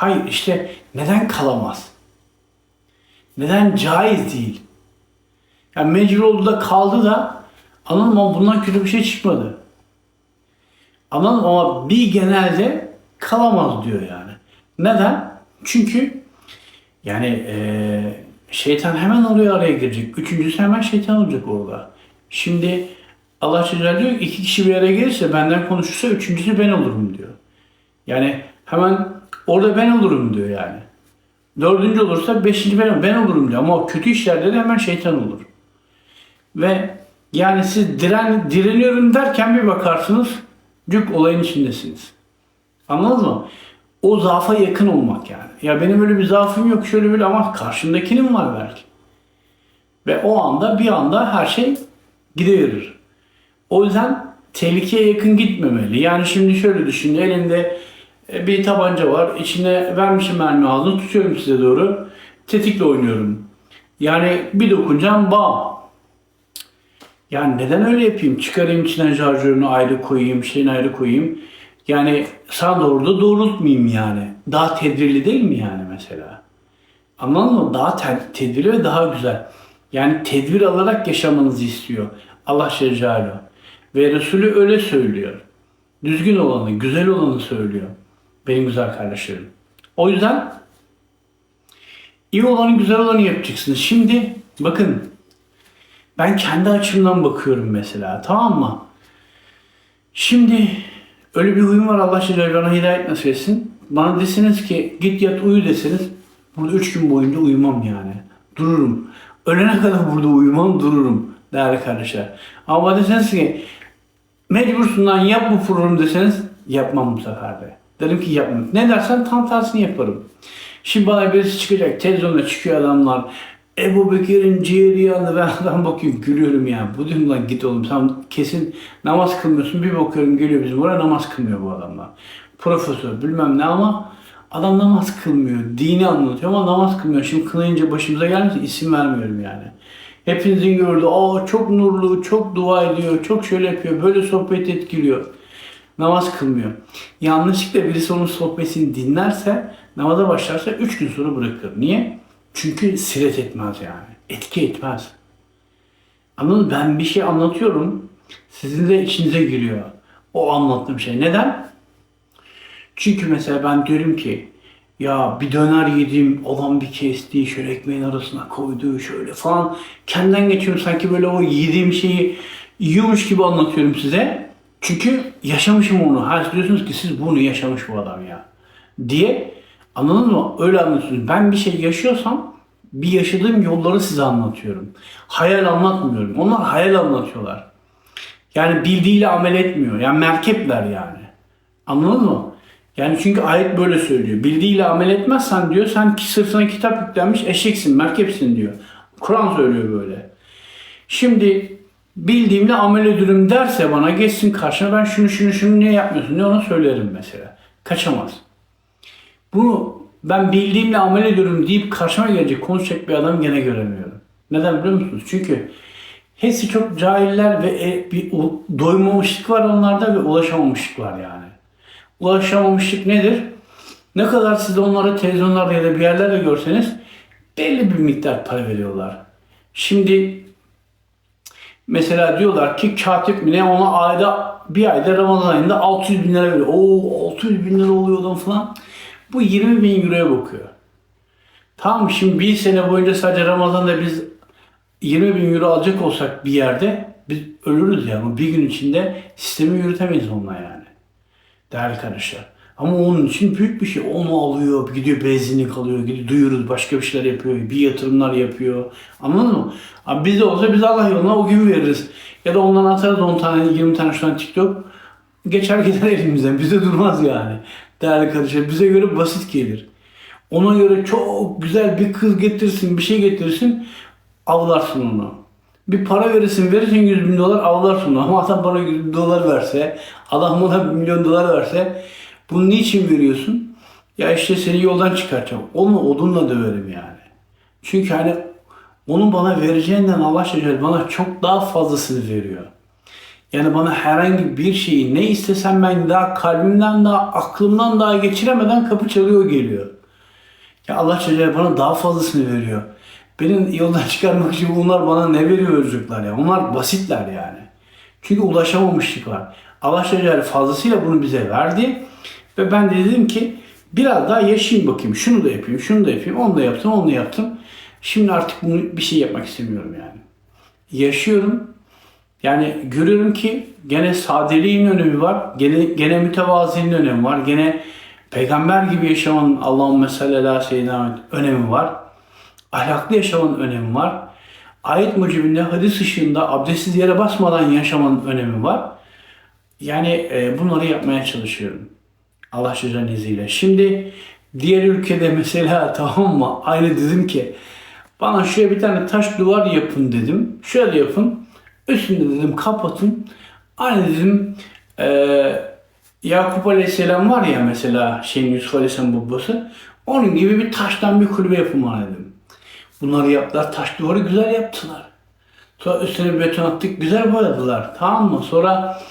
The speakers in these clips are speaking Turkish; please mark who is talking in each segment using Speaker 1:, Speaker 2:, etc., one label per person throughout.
Speaker 1: Hayır işte neden kalamaz? Neden caiz değil? Yani mecbur oldu da kaldı da anladın mı? Ama bundan kötü bir şey çıkmadı. Anladın mı? Ama bir genelde kalamaz diyor yani. Neden? Çünkü yani eee, şeytan hemen oraya araya girecek. Üçüncüsü hemen şeytan olacak orada. Şimdi Allah Teala diyor ki, iki kişi bir araya gelirse benden konuşursa üçüncüsü ben olurum diyor. Yani hemen orada ben olurum diyor yani. Dördüncü olursa beşinci ben, ben olurum diyor. Ama o kötü işlerde de hemen şeytan olur. Ve yani siz diren, direniyorum derken bir bakarsınız cuk olayın içindesiniz. Anladınız mı? O zaafa yakın olmak yani. Ya benim öyle bir zaafım yok şöyle böyle ama karşımdakinin var belki. Ve o anda bir anda her şey gidiverir. O yüzden tehlikeye yakın gitmemeli. Yani şimdi şöyle düşün. Elinde bir tabanca var. İçine vermişim mermi ağzını tutuyorum size doğru. Tetikle oynuyorum. Yani bir dokunacağım bam. Yani neden öyle yapayım? Çıkarayım içinden şarjörünü ayrı koyayım, şeyini ayrı koyayım. Yani sana doğru da doğrultmayayım yani. Daha tedbirli değil mi yani mesela? Anladın mı? Daha te- tedbirli ve daha güzel. Yani tedbir alarak yaşamanızı istiyor. Allah Celaluhu. Ve Resulü öyle söylüyor. Düzgün olanı, güzel olanı söylüyor. Benim güzel kardeşlerim. O yüzden iyi olanı, güzel olanı yapacaksınız. Şimdi bakın ben kendi açımdan bakıyorum mesela. Tamam mı? Şimdi öyle bir huyum var Allah Celle bana hidayet nasip etsin. Bana deseniz ki git yat uyu deseniz burada üç gün boyunca uyumam yani. Dururum. Ölene kadar burada uyumam dururum değerli kardeşler. Ama deseniz ki mecbursun lan yap bu programı deseniz yapmam bu sefer de. Derim ki yapmam. Ne dersen tam tersini yaparım. Şimdi bana birisi çıkacak. Televizyonda çıkıyor adamlar. Ebu Bekir'in ciğeri yandı. Ben adam bakıyorum gülüyorum ya. Bu diyorum lan git oğlum sen kesin namaz kılmıyorsun. Bir bakıyorum geliyor bizim oraya namaz kılmıyor bu adamlar. Profesör bilmem ne ama adam namaz kılmıyor. Dini anlatıyor ama namaz kılmıyor. Şimdi kınayınca başımıza gelmesin isim vermiyorum yani. Hepinizin gördüğü aa çok nurlu, çok dua ediyor, çok şöyle yapıyor, böyle sohbet etkiliyor. Namaz kılmıyor. Yanlışlıkla birisi onun sohbetini dinlerse, namaza başlarsa üç gün sonra bırakır. Niye? Çünkü siret etmez yani. Etki etmez. Anladın? Ben bir şey anlatıyorum. Sizin de içinize giriyor. O anlattığım şey. Neden? Çünkü mesela ben diyorum ki ya bir döner yedim, olan bir kesti, şöyle ekmeğin arasına koydu, şöyle falan. Kendimden geçiyorum sanki böyle o yediğim şeyi yiyormuş gibi anlatıyorum size. Çünkü yaşamışım onu. Ha diyorsunuz ki siz bunu yaşamış bu adam ya. Diye anladınız mı? Öyle anlatıyorsunuz. Ben bir şey yaşıyorsam bir yaşadığım yolları size anlatıyorum. Hayal anlatmıyorum. Onlar hayal anlatıyorlar. Yani bildiğiyle amel etmiyor. Yani merkepler yani. Anladın mı? Yani çünkü ayet böyle söylüyor. Bildiğiyle amel etmezsen diyor sen sırtına kitap yüklenmiş eşeksin, merkepsin diyor. Kur'an söylüyor böyle. Şimdi bildiğimle amel ediyorum derse bana geçsin karşına ben şunu şunu şunu niye yapmıyorsun diye ona söylerim mesela. Kaçamaz. Bunu ben bildiğimle amel ediyorum deyip karşıma gelecek konuşacak bir adam gene göremiyorum. Neden biliyor musunuz? Çünkü hepsi çok cahiller ve e, bir doymamışlık var onlarda ve ulaşamamışlık var yani. Ulaşamamışlık nedir? Ne kadar siz onları televizyonlarda ya da bir yerlerde görseniz belli bir miktar para veriyorlar. Şimdi mesela diyorlar ki katip mi ne ona ayda bir ayda Ramazan ayında 600 bin lira veriyor. Oo 600 bin lira oluyor adam falan. Bu 20 bin euroya bakıyor. Tamam şimdi bir sene boyunca sadece Ramazan'da biz 20 bin euro alacak olsak bir yerde biz ölürüz ya. Ama bir gün içinde sistemi yürütemeyiz onunla yani. Değerli kardeşler. Ama onun için büyük bir şey. Onu alıyor, gidiyor benzinlik alıyor, gidiyor duyuruz, başka bir şeyler yapıyor, bir yatırımlar yapıyor. Anladın mı? Abi bizde olsa biz Allah yoluna o gün veririz. Ya da ondan atarız 10 tane, 20 tane şu an TikTok. Geçer gider elimizden. Bize durmaz yani. Değerli kardeşler. Bize göre basit gelir. Ona göre çok güzel bir kız getirsin, bir şey getirsin, avlarsın onu. Bir para verirsin, verirsin 100 bin dolar avlarsın onu. Ama adam bana 100 bin dolar verse, adam bana 1 milyon dolar verse, bunu niçin veriyorsun? Ya işte seni yoldan çıkartacağım. Onu odunla döverim yani. Çünkü hani onun bana vereceğinden Allah Celle bana çok daha fazlasını veriyor. Yani bana herhangi bir şeyi ne istesem ben daha kalbimden daha aklımdan daha geçiremeden kapı çalıyor geliyor. Ya Allah Celle bana daha fazlasını veriyor. Benim yoldan çıkarmak için bunlar bana ne veriyor çocuklar ya? Onlar basitler yani. Çünkü ulaşamamışlık var. Allah Celle fazlasıyla bunu bize verdi. Ve ben de dedim ki biraz daha yaşayayım bakayım. Şunu da yapayım, şunu da yapayım. Onu da yaptım, onu da yaptım. Şimdi artık bunu bir şey yapmak istemiyorum yani. Yaşıyorum. Yani görüyorum ki gene sadeliğin önemi var. Gene, gene mütevaziliğin önemi var. Gene peygamber gibi yaşamanın Allahümme salli ala seyyidina önemi var. Ahlaklı yaşamanın önemi var. Ayet mucibinde hadis ışığında abdestsiz yere basmadan yaşamanın önemi var. Yani e, bunları yapmaya çalışıyorum. Allah Cezanın izniyle. Şimdi diğer ülkede mesela tamam mı? Aynı dedim ki bana şuraya bir tane taş duvar yapın dedim. Şöyle yapın. Üstünde dedim kapatın. Aynı dedim e, Yakup Aleyhisselam var ya mesela şeyin Yusuf Aleyhisselam babası. Onun gibi bir taştan bir kulübe yapın bana dedim. Bunları yaptılar. Taş duvarı güzel yaptılar. Sonra üstüne beton attık. Güzel boyadılar. Tamam mı? Sonra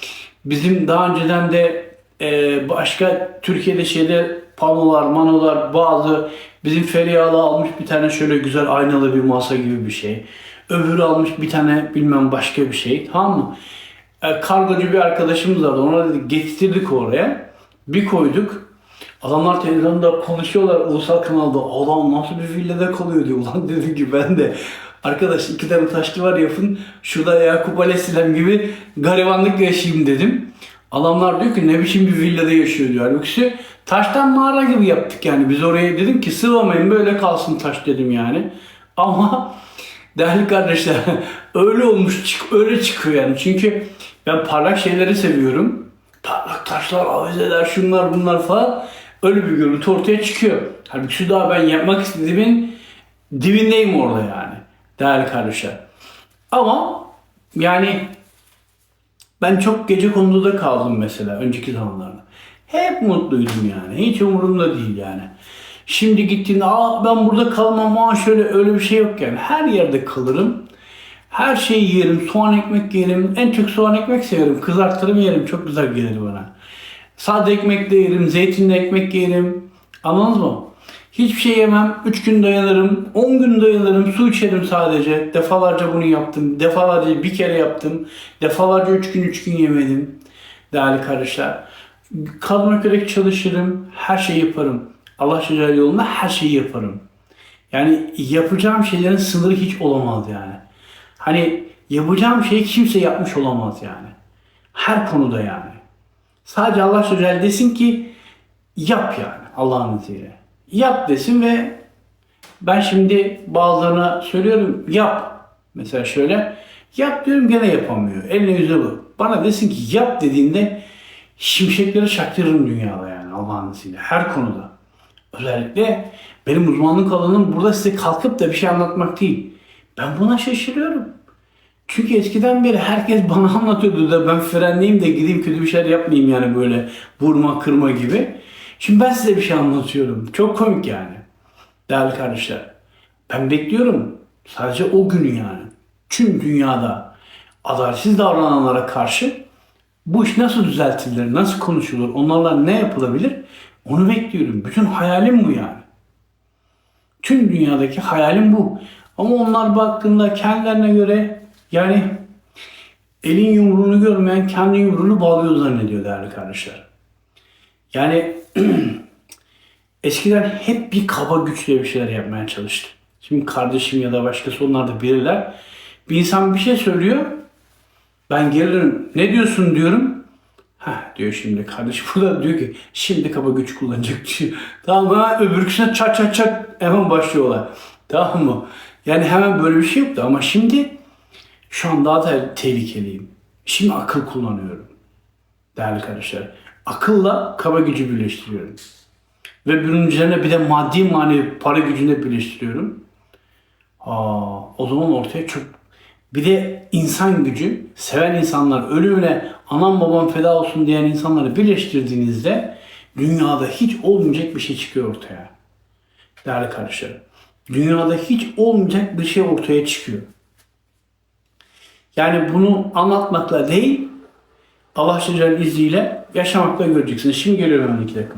Speaker 1: bizim daha önceden de e, başka Türkiye'de şeyde panolar, manolar bazı bizim Feriyalı almış bir tane şöyle güzel aynalı bir masa gibi bir şey. Öbürü almış bir tane bilmem başka bir şey. Tamam mı? E, kargocu bir arkadaşımız vardı. Ona dedik getirdik oraya. Bir koyduk. Adamlar televizyonda konuşuyorlar ulusal kanalda. Adam nasıl bir villada kalıyor diyor. Ulan dedim ki ben de arkadaş iki tane taşlı var yapın. Şurada Yakup Aleyhisselam gibi garibanlık yaşayayım dedim. Adamlar diyor ki ne biçim bir villada yaşıyor diyor. Halbuki taştan mağara gibi yaptık yani. Biz oraya dedim ki sıvamayın böyle kalsın taş dedim yani. Ama değerli kardeşler öyle olmuş çık öyle çıkıyor yani. Çünkü ben parlak şeyleri seviyorum. Parlak taşlar, avizeler, şunlar bunlar falan. Öyle bir görüntü ortaya çıkıyor. Halbuki daha ben yapmak istediğimin dibindeyim orada yani. Değerli kardeşler. Ama yani ben çok gece konuda kaldım mesela önceki zamanlarda. Hep mutluydum yani. Hiç umurumda değil yani. Şimdi gittiğinde Aa, ben burada kalmam aa şöyle öyle bir şey yok yani. Her yerde kalırım. Her şeyi yerim. Soğan ekmek yerim. En çok soğan ekmek severim. Kızartırım yerim. Çok güzel gelir bana. Sade ekmek de yerim. Zeytinli ekmek yerim. Anladınız mı? Hiçbir şey yemem. 3 gün dayanırım. 10 gün dayanırım. Su içerim sadece. Defalarca bunu yaptım. Defalarca bir kere yaptım. Defalarca 3 gün 3 gün yemedim. Değerli kardeşler. Kalmak gerek çalışırım. Her şeyi yaparım. Allah Celle yolunda her şeyi yaparım. Yani yapacağım şeylerin sınırı hiç olamaz yani. Hani yapacağım şeyi kimse yapmış olamaz yani. Her konuda yani. Sadece Allah Celle desin ki yap yani Allah'ın izniyle. Yap desin ve ben şimdi bazılarına söylüyorum yap. Mesela şöyle yap diyorum gene yapamıyor. Eline yüzüne bu. Bana desin ki yap dediğinde şimşekleri çaktırırım dünyada yani Allah'ın izniyle. Her konuda. Özellikle benim uzmanlık alanım burada size kalkıp da bir şey anlatmak değil. Ben buna şaşırıyorum. Çünkü eskiden beri herkes bana anlatıyordu da ben frenleyeyim de gideyim kötü bir şeyler yapmayayım yani böyle vurma kırma gibi. Şimdi ben size bir şey anlatıyorum. Çok komik yani. Değerli kardeşler. Ben bekliyorum. Sadece o günü yani. Tüm dünyada adaletsiz davrananlara karşı bu iş nasıl düzeltilir, nasıl konuşulur, onlarla ne yapılabilir onu bekliyorum. Bütün hayalim bu yani. Tüm dünyadaki hayalim bu. Ama onlar baktığında kendilerine göre yani elin yumruğunu görmeyen kendi yumruğunu bağlıyor zannediyor değerli kardeşler. Yani eskiden hep bir kaba güçle bir şeyler yapmaya çalıştım. Şimdi kardeşim ya da başkası onlar da bilirler. Bir insan bir şey söylüyor. Ben geri dönüyorum. Ne diyorsun diyorum. Ha diyor şimdi kardeş burada diyor ki şimdi kaba güç kullanacak diyor. Tamam mı? Öbürküsüne çat çat çat hemen başlıyorlar. Tamam mı? Yani hemen böyle bir şey yoktu ama şimdi şu an daha da tehlikeliyim. Şimdi akıl kullanıyorum. Değerli kardeşler. Akılla kaba gücü birleştiriyorum. Ve bunun üzerine bir de maddi manevi para gücünü de birleştiriyorum. Aa, o zaman ortaya çok bir de insan gücü, seven insanlar, ölümüne anam babam feda olsun diyen insanları birleştirdiğinizde dünyada hiç olmayacak bir şey çıkıyor ortaya. Değerli kardeşlerim. Dünyada hiç olmayacak bir şey ortaya çıkıyor. Yani bunu anlatmakla değil, Allah Celle izniyle yaşamakta göreceksiniz. Şimdi geliyorum hemen iki dakika.